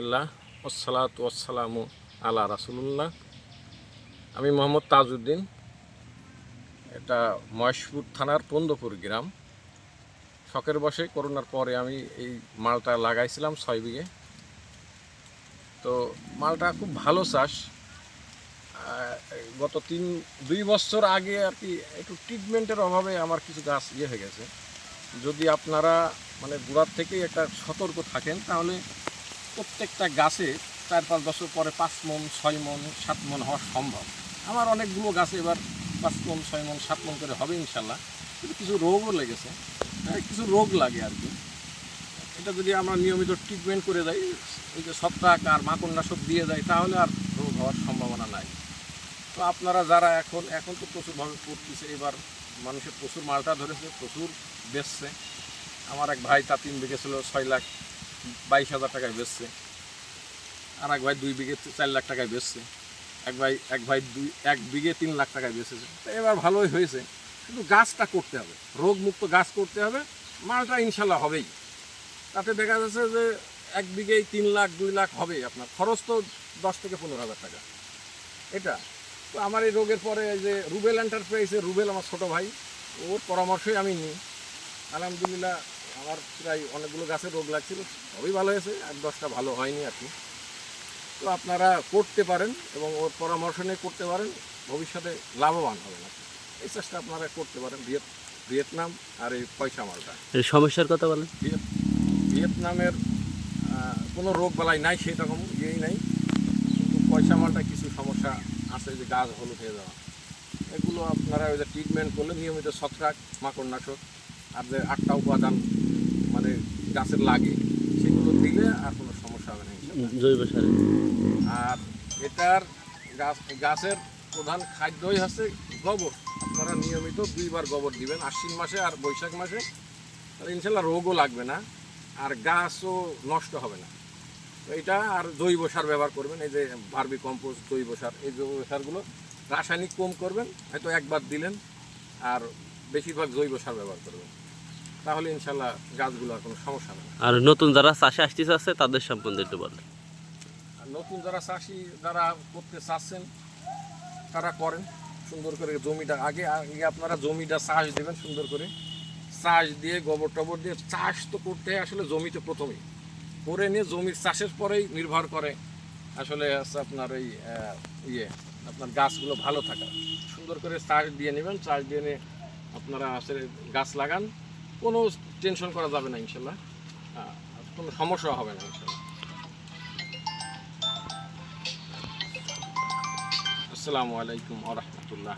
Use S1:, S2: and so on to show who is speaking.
S1: আলহামদুলিল্লাহ ওসালাত রাসুলুল্লাহ। আমি মোহাম্মদ তাজউদ্দিন, এটা মহেশপুর থানার পন্দপুর গ্রাম। শখের বসে করোনার পরে আমি এই মালটা লাগাইছিলাম ছয় বিঘে। তো মালটা খুব ভালো চাষ। গত তিন, দুই বছর আগে আর কি একটু ট্রিটমেন্টের অভাবে আমার কিছু গাছ ইয়ে হয়ে গেছে। যদি আপনারা মানে গোড়ার থেকে একটা সতর্ক থাকেন, তাহলে প্রত্যেকটা গাছে চার পাঁচ বছর পরে পাঁচ মন ছয় মন সাত মন হওয়া সম্ভব। আমার অনেকগুলো গাছে এবার পাঁচ মন ছয় মন সাত মন করে হবে ইনশাল্লাহ। কিন্তু কিছু রোগও লেগেছে। হ্যাঁ, কিছু রোগ লাগে আর কি। এটা যদি আমরা নিয়মিত ট্রিটমেন্ট করে যাই ওই যে ছত্রাক আর মাকড়নাশক দিয়ে যাই তাহলে আর রোগ হওয়ার সম্ভাবনা নাই। তো আপনারা যারা এখন এখন তো প্রচুরভাবে পড়তেছে এবার মানুষের প্রচুর মালটা ধরেছে প্রচুর বেচছে। আমার এক ভাই তার তিন বিঘে ছিল ছয় লাখ বাইশ হাজার টাকায় বেচছে। আর এক ভাই দুই বিঘে চার লাখ টাকায় বেচছে। এক ভাই এক ভাই দুই, এক বিঘে তিন লাখ টাকায় বেচেছে। তো এবার ভালোই হয়েছে। কিন্তু গাছটা করতে হবে। রোগমুক্ত গাছ করতে হবে। মালটা ইনশাল্লাহ হবেই। তাতে দেখা যাচ্ছে যে এক বিঘেই তিন লাখ, দুই লাখ হবে আপনার। খরচ তো দশ থেকে পনেরো হাজার টাকা। এটা। তো আমার এই রোগের পরে যে রুবেল এন্টারপ্রাইজে রুবেল আমার ছোট ভাই, ওর পরামর্শই আমি নিই। আলহামদুলিল্লাহ আমার প্রায় অনেকগুলো গাছে রোগ লাগছিল সবই ভালো হয়েছে এক দশটা ভালো হয়নি আর কি। তো আপনারা করতে পারেন এবং ওর পরামর্শ নিয়ে করতে পারেন ভবিষ্যতে লাভবান হবেন আপনি এই চেষ্টা আপনারা করতে পারেন ভিয়েত ভিয়েতনাম আর এই পয়সা মালটা।
S2: এই সমস্যার কথা বলেন।
S1: ভিয়েত ভিয়েতনামের কোনো রোগ বালাই নাই সেরকম ইয়েই নাই। কিন্তু পয়সা মালটা কিছু সমস্যা আছে যে গাছ হলুদ হয়ে যাওয়া। এগুলো আপনারা ওই যে ট্রিটমেন্ট করলে নিয়মিত ছত্রাক মাকড়নাশক আর যে আটটা উপাদান মানে গাছের লাগে সেগুলো দিলে আর কোনো সমস্যা হবে না
S2: জৈব সারে।
S1: আর এটার গাছ গাছের প্রধান খাদ্যই হচ্ছে গোবর। আপনারা নিয়মিত দুইবার গোবর দিবেন আশ্বিন মাসে আর বৈশাখ মাসে। তাহলে ইনশাল্লাহ রোগও লাগবে না আর গাছও নষ্ট হবে না। তো এটা আর জৈব সার ব্যবহার করবেন এই যে ভার্মি কম্পোস্ট জৈব সার এই জৈব সারগুলো রাসায়নিক কম করবেন হয়তো একবার দিলেন আর বেশিরভাগ জৈব সার ব্যবহার করবেন। তাহলে ইনশাল্লাহ গাছগুলো আর কোনো সমস্যা হবে না।
S2: আর নতুন যারা চাষে আসতে চাচ্ছে তাদের সম্বন্ধে একটু বলেন।
S1: আর নতুন যারা চাষি যারা করতে চাচ্ছেন তারা করেন। সুন্দর করে জমিটা আগে আগে আপনারা জমিটা চাষ দেবেন সুন্দর করে। চাষ দিয়ে গোবর টবর দিয়ে চাষ তো করতে হয় আসলে জমিতে প্রথমেই করে নিয়ে জমির চাষের পরেই নির্ভর করে আসলে আপনার ওই ইয়ে আপনার গাছগুলো ভালো থাকা সুন্দর করে চাষ দিয়ে নেবেন চাষ দিয়ে নিয়ে আপনারা আসলে গাছ লাগান। কোনো টেনশন করা যাবে না ইনশাল্লাহ। আহ, কোনো সমস্যা হবে না ইনশাল্লাহ। আসসালামু আলাইকুম আ রহমতুল্লাহ।